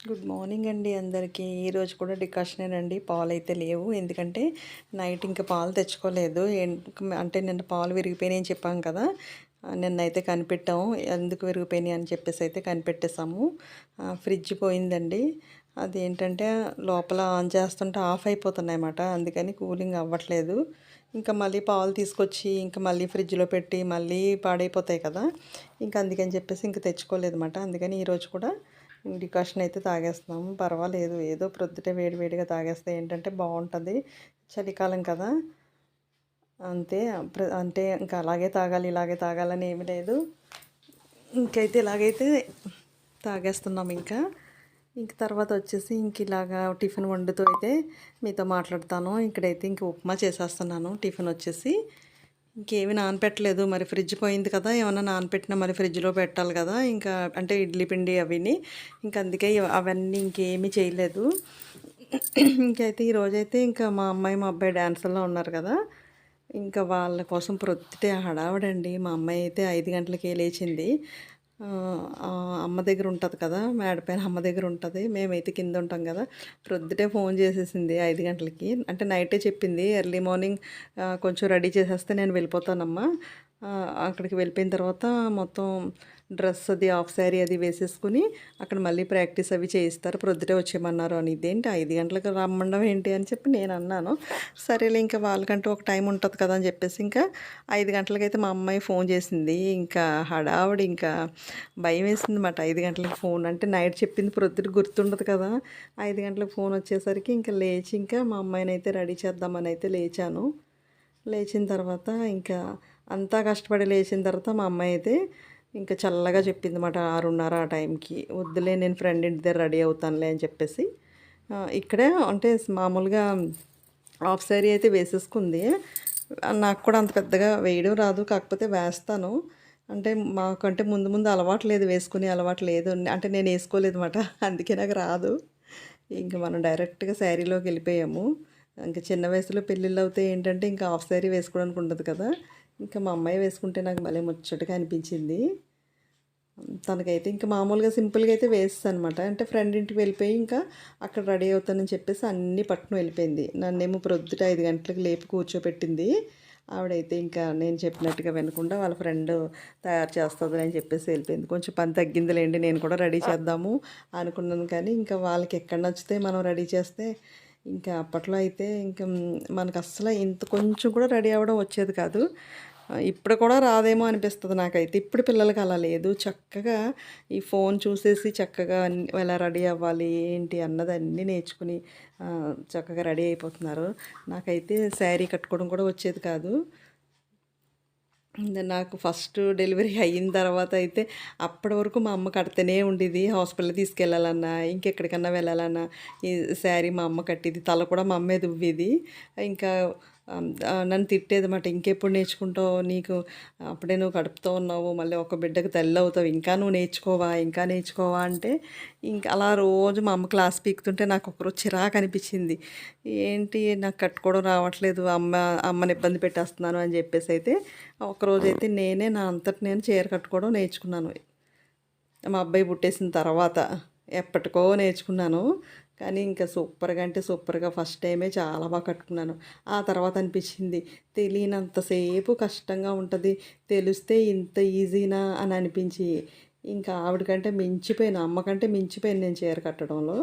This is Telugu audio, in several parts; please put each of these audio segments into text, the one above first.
గుడ్ మార్నింగ్ అండి అందరికీ. ఈరోజు కూడా డికాషనే అండి పాలు అయితే లేవు. ఎందుకంటే నైట్ ఇంకా పాలు తెచ్చుకోలేదు. అంటే నిన్న పాలు విరిగిపోయినాయి అని చెప్పాం కదా. నిన్నైతే నిన్న అయితే కనిపెట్టాము. ఎందుకు విరిగిపోయినాయి అని చెప్పేసి అయితే కనిపెట్టేసాము ఫ్రిడ్జ్ పోయిందండి. అది ఏంటంటే లోపల ఆన్ చేస్తుంటే ఆఫ్ అయిపోతున్నాయి అన్నమాట. అందుకని కూలింగ్ అవ్వట్లేదు. ఇంకా మళ్ళీ పాలు తీసుకొచ్చి ఇంకా మళ్ళీ ఫ్రిడ్జ్లో పెట్టి మళ్ళీ పాడైపోతాయి కదా. ఇంకా అందుకని చెప్పేసి ఇంకా తెచ్చుకోలేదు అన్నమాట. అందుకని ఈరోజు కూడా డికాషన్ అయితే తాగేస్తున్నాము. పర్వాలేదు. ఏదో ప్రొద్దుటే వేడి వేడిగా తాగేస్తే ఏంటంటే బాగుంటుంది. చలికాలం కదా. అంతే. అంటే ఇంకా అలాగే తాగాలి ఇలాగే తాగాలని ఏమీ లేదు. ఇంకైతే ఇలాగైతే తాగేస్తున్నాం ఇంకా. ఇంక తర్వాత వచ్చేసి ఇంక ఇలాగా టిఫిన్ వండుతూ అయితే మీతో మాట్లాడతాను. ఇక్కడైతే ఇంక ఉప్మా చేసేస్తున్నాను. టిఫిన్ వచ్చేసి ఇంకేమి నానపెట్టలేదు. మరి ఫ్రిడ్జ్ పోయింది కదా ఏమన్నా నానపెట్టినా మరి ఫ్రిడ్జ్లో పెట్టాలి కదా ఇంకా అంటే ఇడ్లీ పిండి అవిని. ఇంకా అందుకే అవన్నీ ఇంకేమీ చేయలేదు. ఇంకైతే ఈరోజైతే ఇంకా మా అమ్మాయి మా అబ్బాయి డ్యాన్సర్లో ఉన్నారు కదా. ఇంకా వాళ్ళ కోసం ప్రొద్దుటే హడావడండి. మా అమ్మాయి అయితే ఐదు గంటలకే లేచింది. అమ్మ దగ్గర ఉంటుంది కదా మేడపైన అమ్మ దగ్గర ఉంటుంది. మేమైతే కింద ఉంటాం కదా. ప్రొద్దుటే ఫోన్ చేసేసింది ఐదు గంటలకి. అంటే నైటే చెప్పింది ఎర్లీ మార్నింగ్ కొంచెం రెడీ చేసేస్తే నేను వెళ్ళిపోతానమ్మా. అక్కడికి వెళ్ళిపోయిన తర్వాత మొత్తం డ్రెస్ అది ఆఫ్ శారీ అది వేసేసుకుని అక్కడ మళ్ళీ ప్రాక్టీస్ అవి చేయిస్తారు. ప్రొద్దుటే వచ్చేయమన్నారు అని. ఇదేంటి ఐదు గంటలకు రమ్మడం ఏంటి అని చెప్పి నేను అన్నాను. సరేలే ఇంకా వాళ్ళకంటూ ఒక టైం ఉంటుంది కదా అని చెప్పేసి ఇంకా ఐదు గంటలకైతే మా అమ్మాయి ఫోన్ చేసింది. ఇంకా హడావుడి ఇంకా భయం వేసింది మాట ఐదు గంటలకు ఫోన్ అంటే నైట్ చెప్పింది ప్రొద్దుట గుర్తుండదు కదా. ఐదు గంటలకు ఫోన్ వచ్చేసరికి ఇంకా లేచి ఇంకా మా అమ్మాయిని అయితే రెడీ చేద్దామని అయితే లేచాను. లేచిన తర్వాత ఇంకా అంతా కష్టపడి లేచిన తర్వాత మా అమ్మాయి అయితే ఇంకా చల్లగా చెప్పింది మాట ఆరున్నర ఆ టైంకి. వద్దులే నేను ఫ్రెండ్ ఇంటి దగ్గర రెడీ అవుతానులే అని చెప్పేసి. ఇక్కడే అంటే మామూలుగా హాఫ్ శారీ అయితే వేసేసుకుంది. నాకు కూడా అంత పెద్దగా వేయడం రాదు కాకపోతే వేస్తాను. అంటే మాకంటే ముందు ముందు అలవాటు లేదు వేసుకునే అలవాటు లేదు. అంటే నేను వేసుకోలేదు అనమాట అందుకే నాకు రాదు. ఇంకా మనం డైరెక్ట్గా శారీలోకి వెళ్ళిపోయాము. ఇంకా చిన్న వయసులో పెళ్ళిళ్ళు అవుతే ఏంటంటే ఇంకా హాఫ్ శారీ వేసుకోవడానికి ఉండదు కదా. ఇంకా మా అమ్మాయి వేసుకుంటే నాకు భలే ముచ్చటగా అనిపించింది. తనకైతే ఇంకా మామూలుగా సింపుల్గా అయితే వేస్తాను అనమాట అంటే ఫ్రెండ్ ఇంటికి వెళ్ళిపోయి ఇంకా అక్కడ రెడీ అవుతానని చెప్పేసి అన్ని పట్టుకుని వెళ్ళిపోయింది. నన్నేమో ప్రొద్దుట ఐదు గంటలకు లేపి కూర్చోపెట్టింది ఆవిడైతే ఇంకా నేను చెప్పినట్టుగా వినకుండా వాళ్ళ ఫ్రెండ్ తయారు చేస్తుంది అని చెప్పేసి వెళ్ళిపోయింది. కొంచెం పని తగ్గిందిలేండి నేను కూడా రెడీ చేద్దాము అనుకున్నాను కానీ ఇంకా వాళ్ళకి ఎక్కడ నచ్చితే మనం రెడీ చేస్తే ఇంకా అప్పట్లో అయితే ఇంకా మనకు అస్సలు ఇంత కొంచెం కూడా రెడీ అవ్వడం వచ్చేది కాదు. ఇప్పుడు కూడా రాదేమో అనిపిస్తుంది నాకైతే. ఇప్పుడు పిల్లలకి అలా లేదు. చక్కగా ఈ ఫోన్ చూసేసి చక్కగా ఎలా రెడీ అవ్వాలి ఏంటి అన్నది అన్నీ నేర్చుకుని చక్కగా రెడీ అయిపోతున్నారు. నాకైతే శారీ కట్టుకోవడం కూడా వచ్చేది కాదు. నాకు ఫస్ట్ డెలివరీ అయిన తర్వాత అయితే అప్పటి వరకు మా అమ్మ కడితేనే ఉండేది. హాస్పిటల్ తీసుకెళ్ళాలన్నా ఇంకెక్కడికన్నా వెళ్ళాలన్నా ఈ శారీ మా అమ్మ కట్టేది. తల కూడా మా అమ్మే దువ్వేది. ఇంకా నన్ను తిట్టేది మాట ఇంకెప్పుడు నేర్చుకుంటావు? నీకు అప్పుడే నువ్వు కడుపుతో ఉన్నావు. మళ్ళీ ఒక బిడ్డకు తల్లి అవుతావు ఇంకా నువ్వు నేర్చుకోవా? ఇంకా నేర్చుకోవా? అంటే ఇంకా అలా రోజు మా అమ్మ క్లాస్ పీకుతుంటే నాకు ఒకరోజు చిరాకు అనిపించింది. ఏంటి? నాకు కట్టుకోవడం రావట్లేదు. అమ్మ అమ్మని ఇబ్బంది పెట్టేస్తున్నాను అని చెప్పేసి అయితే ఒకరోజు అయితే నేనే నా అంతటి నేను చీర కట్టుకోవడం నేర్చుకున్నాను. మా అబ్బాయి పుట్టేసిన తర్వాత. ఎప్పటికో నేర్చుకున్నాను. కానీ ఇంకా సూపర్గా అంటే సూపర్గా ఫస్ట్ టైమే చాలా బాగా కట్టుకున్నాను. ఆ తర్వాత అనిపించింది తెలియనంతసేపు కష్టంగా ఉంటుంది తెలిస్తే ఇంత ఈజీనా? అని అనిపించి ఇంకా ఆవిడకంటే మించిపోయాను అమ్మకంటే మించిపోయాను నేను చీర కట్టడంలో.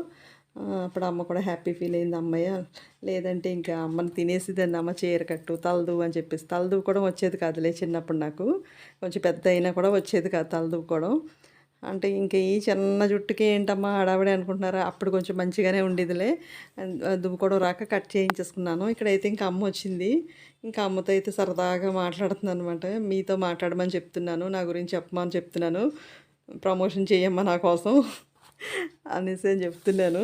అప్పుడు అమ్మ కూడా హ్యాపీ ఫీల్ అయింది అమ్మయ్య లేదంటే ఇంకా అమ్మని తినేసిదండి అమ్మ చీర కట్టు తలదు అని చెప్పేసి. తలదు కూడా వచ్చేది కాదులే చిన్నప్పుడు నాకు కొంచెం పెద్ద అయినా కూడా వచ్చేది కాదు తలదుకోవడం అంటే ఇంక ఈ చిన్న జుట్టుకి ఏంటమ్మా హడావిడి అనుకుంటున్నారా? అప్పుడు కొంచెం మంచిగానే ఉండేదిలే. దుబ్బుకోవడం రాక కట్ చేయించేసుకున్నాను. ఇక్కడైతే ఇంకా అమ్మ వచ్చింది. ఇంకా అమ్మతో అయితే సరదాగా మాట్లాడుతున్నాను అనమాట మీతో మాట్లాడమని చెప్తున్నాను. నా గురించి చెప్పమని చెప్తున్నాను. ప్రమోషన్ చేయమ్మా నా కోసం అనేసి చెప్తున్నాను.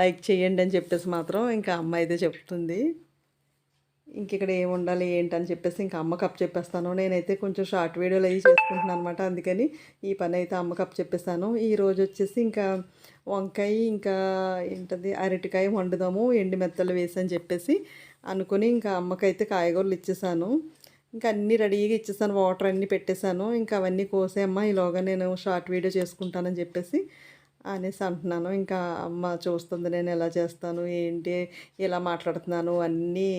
లైక్ చేయండి అని చెప్పేసి మాత్రం ఇంకా అమ్మ అయితే చెప్తుంది. ఇంక ఇక్కడ ఏం ఉండాలి ఏంటని చెప్పేసి ఇంకా అమ్మ కప్ చెప్పేస్తాను. నేనైతే కొంచెం షార్ట్ వీడియోలు అవి చేసుకుంటున్నాను అనమాట అందుకని ఈ పని అయితే అమ్మ కప్ చెప్పేస్తాను. ఈరోజు వచ్చేసి ఇంకా వంకాయ ఇంకా ఏంటది అరటికాయ వండుదాము ఎండి మెత్తలు వేసి అని చెప్పేసి అనుకుని ఇంకా అమ్మకైతే కాయగూరలు ఇచ్చేసాను. ఇంకా అన్నీ రెడీగా ఇచ్చేసాను వాటర్ అన్నీ పెట్టేశాను ఇంకా అవన్నీ కోసేయమ్మా ఈలోగా నేను షార్ట్ వీడియో చేసుకుంటానని చెప్పేసి అనేసి అంటున్నాను. ఇంకా అమ్మ చూస్తుంది నేను ఎలా చేస్తాను ఏంటి ఇలా మాట్లాడుతున్నాను అన్నీ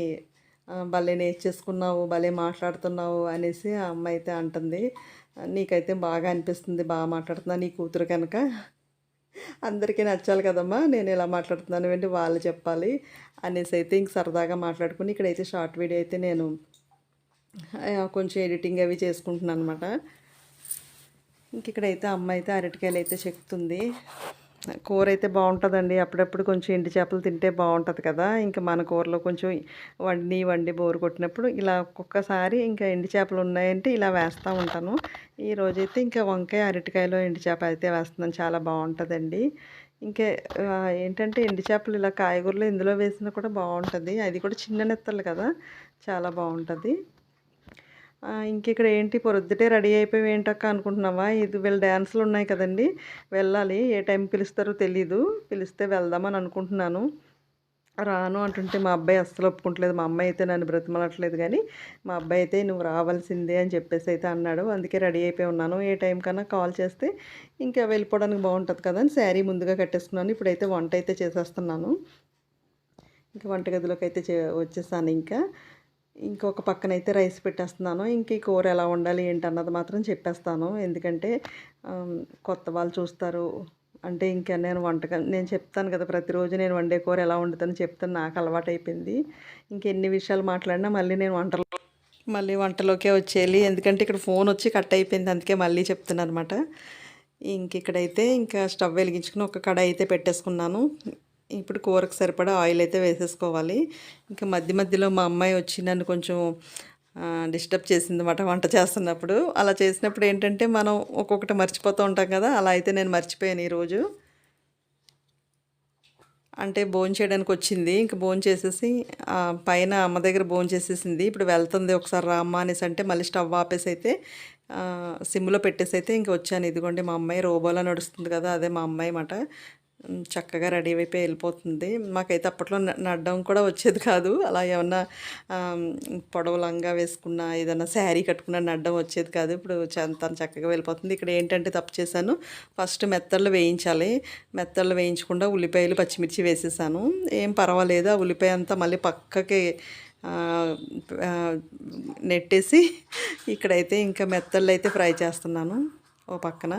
భలే నేర్చేసుకున్నావు భలే మాట్లాడుతున్నావు అనేసి ఆ అమ్మ అయితే అంటుంది. నీకైతే బాగా అనిపిస్తుంది బాగా మాట్లాడుతున్నా నీ కూతురు కనుక. అందరికీ నచ్చాలి కదమ్మా నేను ఎలా మాట్లాడుతున్నాను ఏంటి వాళ్ళు చెప్పాలి అనేసి అయితే ఇంక సరదాగా మాట్లాడుకుని ఇక్కడైతే షార్ట్ వీడియో అయితే నేను కొంచెం ఎడిటింగ్ అవి చేసుకుంటున్నాను అనమాట ఇంక ఇక్కడైతే అమ్మ అయితే అరటికాయలు అయితే చెక్తుంది. కూర అయితే బాగుంటుందండి. అప్పుడప్పుడు కొంచెం ఎండి చేపలు తింటే బాగుంటుంది కదా. ఇంకా మన కూరలో కొంచెం వండి వండి బోరు కొట్టినప్పుడు ఇలా ఒక్కొక్కసారి ఇంకా ఎండి చేపలు ఉన్నాయంటే ఇలా వేస్తూ ఉంటాను. ఈ రోజైతే ఇంకా వంకాయ అరటికాయలో ఎండి చేప అయితే వేస్తున్నాను. చాలా బాగుంటుందండి. ఇంకా ఏంటంటే ఎండి చేపలు ఇలా కాయగూరలు ఇందులో వేసినా కూడా బాగుంటుంది. అది కూడా చిన్న నెత్తలు కదా. చాలా బాగుంటుంది. ఇంకిక్కడ ఏంటి? పొద్దుటే రెడీ అయిపోయి ఏంటక్క అనుకుంటున్నావా? ఇది వీళ్ళ డ్యాన్సులు ఉన్నాయి కదండి. వెళ్ళాలి. ఏ టైం పిలుస్తారో తెలీదు. పిలిస్తే వెళ్దామని అనుకుంటున్నాను. రాను అంటుంటే మా అబ్బాయి అస్సలు ఒప్పుకుంటలేదు. మా అమ్మాయి అయితే నన్ను బ్రతిమలట్లేదు కానీ మా అబ్బాయి అయితే నువ్వు రావాల్సిందే అని చెప్పేసి అయితే అన్నాడు. అందుకే రెడీ అయిపోయి ఉన్నాను. ఏ టైం కన్నా కాల్ చేస్తే ఇంకా వెళ్ళిపోవడానికి బాగుంటుంది కదా అని శారీ ముందుగా కట్టేసుకున్నాను ఇప్పుడైతే వంట అయితే చేసేస్తున్నాను. ఇంకా వంటగదిలోకి అయితే చే వచ్చేసాను ఇంకా. ఇంకొక పక్కన అయితే రైస్ పెట్టేస్తున్నాను. ఇంక ఈ కూర ఎలా వండాలి ఏంటన్నది మాత్రం చెప్పేస్తాను. ఎందుకంటే కొత్త వాళ్ళు చూస్తారు. అంటే ఇంకా నేను వంటకం నేను చెప్తాను కదా ప్రతిరోజు నేను వండే కూర ఎలా వండుతాను చెప్తాను. నాకు అలవాటు అయిపోయింది. ఇంకెన్ని విషయాలు మాట్లాడినా మళ్ళీ నేను వంటలో మళ్ళీ వంటలోకే వచ్చేయాలి. ఎందుకంటే ఇక్కడ ఫోన్ వచ్చి కట్ అయిపోయింది. అందుకే మళ్ళీ చెప్తున్నాను అనమాట ఇంక ఇక్కడైతే ఇంకా స్టవ్ వెలిగించుకుని ఒక కడాయి అయితే పెట్టేసుకున్నాను. ఇప్పుడు కూరకు సరిపడా ఆయిల్ అయితే వేసేసుకోవాలి. ఇంకా మధ్య మధ్యలో మా అమ్మాయి వచ్చి నన్ను కొంచెం డిస్టర్బ్ చేసింది అనమాట వంట చేస్తున్నప్పుడు. అలా చేసినప్పుడు ఏంటంటే మనం ఒక్కొక్కటి మర్చిపోతూ ఉంటాం కదా అలా అయితే నేను మర్చిపోయాను ఈరోజు. అంటే భోజనం చేయడానికి వచ్చింది. ఇంక భోజనం చేసేసి పైన అమ్మ దగ్గర భోజనం చేసేసింది. ఇప్పుడు వెళ్తుంది ఒకసారి రామ్మ అనేసి అంటే మళ్ళీ స్టవ్ ఆపేసి అయితే సిమ్లో పెట్టేసి అయితే ఇంక వచ్చాను. ఇదిగోండి మా అమ్మాయి రోబోలా నడుస్తుంది కదా అదే మా అమ్మాయి మాట చక్కగా రెడీ అయిపోయి వెళ్ళిపోతుంది. మాకైతే అప్పట్లో నడ్డం కూడా వచ్చేది కాదు. అలా ఏమన్నా ఆమ్, పొడవు లంగా వేసుకున్న ఏదన్నా శారీ కట్టుకున్న నడ్డం వచ్చేది కాదు. ఇప్పుడు తను చక్కగా వెళ్ళిపోతుంది. ఇక్కడ ఏంటంటే తప్పు చేశాను. ఫస్ట్ మెత్తళ్ళు వేయించాలి. మెత్తళ్ళు వేయించకుండా ఉల్లిపాయలు పచ్చిమిర్చి వేసేసాను. ఏం పర్వాలేదు. ఆ ఉల్లిపాయ అంతా మళ్ళీ పక్కకి నెట్టేసి ఇక్కడైతే ఇంకా మెత్తళ్ళు అయితే ఫ్రై చేస్తున్నాను. ఓ పక్కన.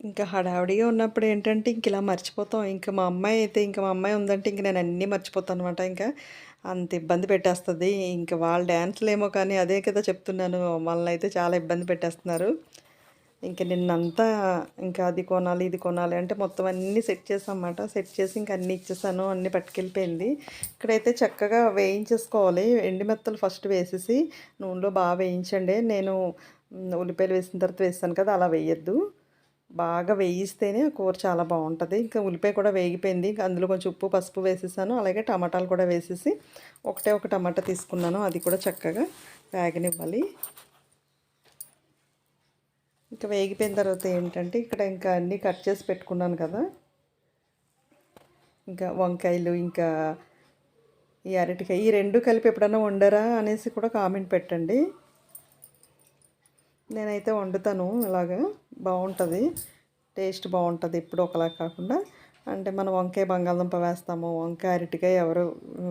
ఇంకా హడావిడిగా ఉన్నప్పుడు ఏంటంటే ఇంక ఇలా మర్చిపోతాం. ఇంకా మా అమ్మాయి అయితే ఇంకా మా అమ్మాయి ఉందంటే ఇంక నేను అన్నీ మర్చిపోతాను అనమాట ఇంకా అంత ఇబ్బంది పెట్టేస్తుంది. ఇంకా వాళ్ళ డ్యాన్స్లు ఏమో కానీ అదే కదా చెప్తున్నాను. మనల్ని అయితే చాలా ఇబ్బంది పెట్టేస్తున్నారు. ఇంకా నిన్నంతా ఇంకా అది కొనాలి ఇది కొనాలి అంటే మొత్తం అన్నీ సెట్ చేసామన్నమాట సెట్ చేసి ఇంకా అన్నీ ఇచ్చేసాను. అన్నీ పట్టుకెళ్ళిపోయింది. ఇక్కడైతే చక్కగా వేయించేసుకోవాలి. ఎండి మెత్తలు ఫస్ట్ వేసేసి నూనెలో బాగా వేయించండి. నేను ఉల్లిపాయలు వేసిన తర్వాత వేస్తాను కదా అలా వేయద్దు. బాగా వేయిస్తేనే ఆ కూర చాలా బాగుంటుంది. ఇంకా ఉల్లిపాయ కూడా వేగిపోయింది. ఇంకా అందులో కొంచెం ఉప్పు పసుపు వేసేసాను. అలాగే టమాటాలు కూడా వేసేసి ఒకటే ఒక టమాటా తీసుకున్నాను. అది కూడా చక్కగా వేగనివ్వాలి. ఇంకా వేగిపోయిన తర్వాత ఏంటంటే ఇక్కడ ఇంకా అన్నీ కట్ చేసి పెట్టుకున్నాను కదా. ఇంకా వంకాయలు ఇంకా ఈ అరటికాయ ఈ రెండు కలిపి ఎప్పుడైనా వండరా అనేసి కూడా కామెంట్ పెట్టండి. నేనైతే వండుతాను ఇలాగా బాగుంటుంది. టేస్ట్ బాగుంటుంది ఇప్పుడు ఒకలా కాకుండా. అంటే మనం వంకాయ బంగాళదుంప వేస్తాము. వంకాయ అరటికాయ ఎవరు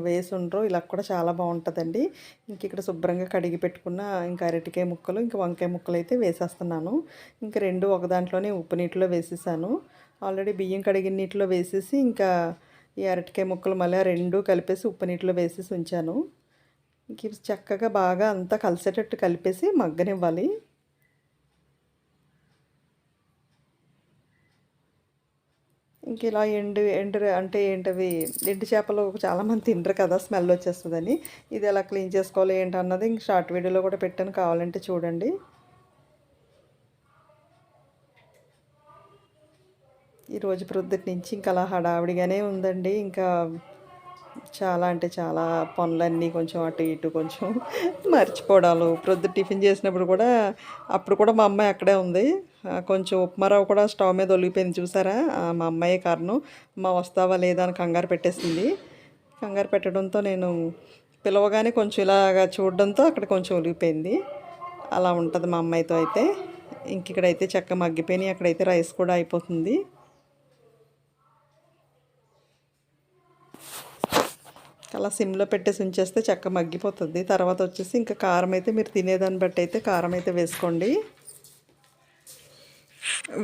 వేసి ఉండరు. ఇలా కూడా చాలా బాగుంటుందండి. ఇంక ఇక్కడ శుభ్రంగా కడిగి పెట్టుకున్న ఇంకా అరటికాయ ముక్కలు ఇంకా వంకాయ ముక్కలు అయితే వేసేస్తున్నాను. ఇంకా రెండు ఒక దాంట్లోనే ఉప్పు నీటిలో వేసేసాను. ఆల్రెడీ బియ్యం కడిగిన నీటిలో వేసేసి ఇంకా ఈ అరటికాయ ముక్కలు మళ్ళీ రెండు కలిపేసి ఉప్పు నీటిలో వేసేసి ఉంచాను. ఇంక చక్కగా బాగా అంతా కలిసేటట్టు కలిపేసి మగ్గనివ్వాలి. ఇంక ఇలా ఎండు ఎండు అంటే ఏంటవి ఎండు చేపలు చాలామంది తినరు కదా స్మెల్ వచ్చేస్తుందని. ఇది ఎలా క్లీన్ చేసుకోవాలి ఏంటి అన్నది ఇంక షార్ట్ వీడియోలో కూడా పెట్టాను. కావాలంటే చూడండి. ఈరోజు ప్రొద్దుటి నుంచి ఇంకా అలా హడావిడిగానే ఉందండి. ఇంకా చాలా అంటే చాలా పనులన్నీ కొంచెం అటు ఇటు కొంచెం మర్చిపోవడాలు. ప్రొద్దు టిఫిన్ చేసినప్పుడు కూడా అప్పుడు కూడా మా అమ్మాయి అక్కడే ఉంది. కొంచెం ఉప్మారావు కూడా స్టవ్ మీద ఒలిగిపోయింది చూసారా? మా అమ్మాయే కారణం మా వస్తావా లేదా? అని కంగారు పెట్టేసింది. కంగారు పెట్టడంతో నేను పిలవగానే కొంచెం ఇలాగా చూడడంతో అక్కడ కొంచెం ఒలిగిపోయింది. అలా ఉంటుంది మా అమ్మాయితో అయితే. ఇంక ఇక్కడైతే చెక్క మగ్గిపోయినాయి. అక్కడైతే రైస్ కూడా అయిపోతుంది. అలా సిమ్లో పెట్టేసి ఉంచేస్తే చెక్క మగ్గిపోతుంది. తర్వాత వచ్చేసి ఇంకా కారం అయితే మీరు తినేదాన్ని బట్టి అయితే కారం అయితే వేసుకోండి.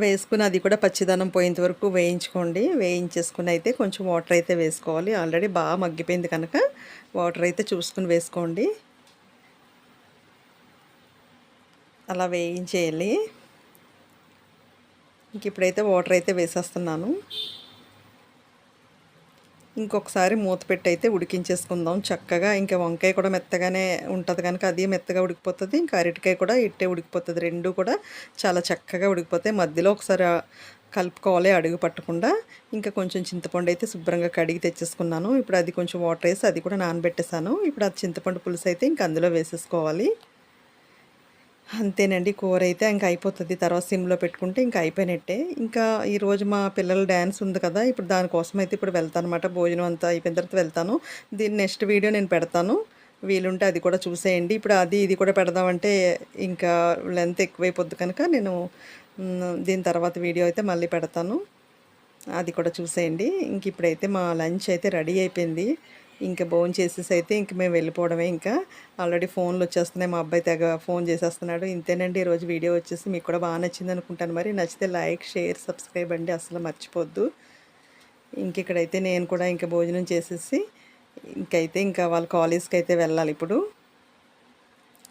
వేసుకుని అది కూడా పచ్చిదనం పోయేంత వరకు వేయించుకోండి. వేయించేసుకుని అయితే కొంచెం వాటర్ అయితే వేసుకోవాలి. ఆల్రెడీ బాగా మగ్గిపోయింది కనుక వాటర్ అయితే చూసుకుని వేసుకోండి. అలా వేయించేయాలి. ఇంక ఇప్పుడైతే వాటర్ అయితే వేసేస్తున్నాను. ఇంకొకసారి మూత పెట్టి అయితే ఉడికించేసుకుందాం చక్కగా. ఇంకా వంకాయ కూడా మెత్తగానే ఉంటుంది కనుక అది మెత్తగా ఉడికిపోతుంది. ఇంకా అరటికాయ కూడా ఇట్టే ఉడికిపోతుంది. రెండు కూడా చాలా చక్కగా ఉడికిపోతాయి. మధ్యలో ఒకసారి కలుపుకోవాలి అడుగు పట్టకుండా. ఇంకా కొంచెం చింతపండు అయితే శుభ్రంగా కడిగి తెచ్చేసుకున్నాను. ఇప్పుడు అది కొంచెం వాటర్ వేసి అది కూడా నానబెట్టేసాను ఇప్పుడు అది చింతపండు పులుసు అయితే ఇంకా అందులో వేసేసుకోవాలి. అంతేనండి. కూర అయితే ఇంకా అయిపోతుంది. తర్వాత సిమ్లో పెట్టుకుంటే ఇంకా అయిపోయినట్టే. ఇంకా ఈరోజు మా పిల్లల డ్యాన్స్ ఉంది కదా ఇప్పుడు దానికోసం అయితే ఇప్పుడు వెళ్తాను అనమాట భోజనం అంతా అయిపోయిన తర్వాత వెళ్తాను. దీని నెక్స్ట్ వీడియో నేను పెడతాను. వీలుంటే అది కూడా చూసేయండి. ఇప్పుడు అది ఇది కూడా పెడదామంటే ఇంకా లెంత్ ఎక్కువైపోద్ది కనుక నేను దీని తర్వాత వీడియో అయితే మళ్ళీ పెడతాను. అది కూడా చూసేయండి. ఇంక ఇప్పుడైతే మా లంచ్ అయితే రెడీ అయిపోయింది. ఇంకా భోజనం చేసేసి అయితే ఇంక మేము వెళ్ళిపోవడమే ఇంకా. ఆల్రెడీ ఫోన్లు వచ్చేస్తున్నాయి. మా అబ్బాయి తెగ ఫోన్ చేసేస్తున్నాడు. ఇంతేనండి ఈరోజు వీడియో వచ్చేసి మీకు కూడా బాగా నచ్చింది అనుకుంటాను. మరి నచ్చితే లైక్ షేర్ సబ్స్క్రైబ్ అండి. అసలు మర్చిపోద్దు. ఇంక ఇక్కడైతే నేను కూడా ఇంకా భోజనం చేసేసి ఇంకైతే ఇంకా వాళ్ళ కాలేజ్కి అయితే వెళ్ళాలి ఇప్పుడు.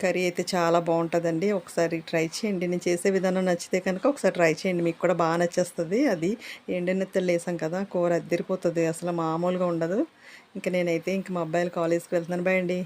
కర్రీ అయితే చాలా బాగుంటుందండి. ఒకసారి ట్రై చేయండి. నేను చేసే విధానం నచ్చితే కనుక ఒకసారి ట్రై చేయండి. మీకు కూడా బాగా నచ్చేస్తుంది. అది ఎండనెత్తలు వేసాం కదా కూర అద్దరిపోతుంది. అసలు మామూలుగా ఉండదు. ఇంకా నేనైతే ఇంక మా అబ్బాయిలు కాలేజ్కి వెళ్తున్నాను. బాయ్ అండి.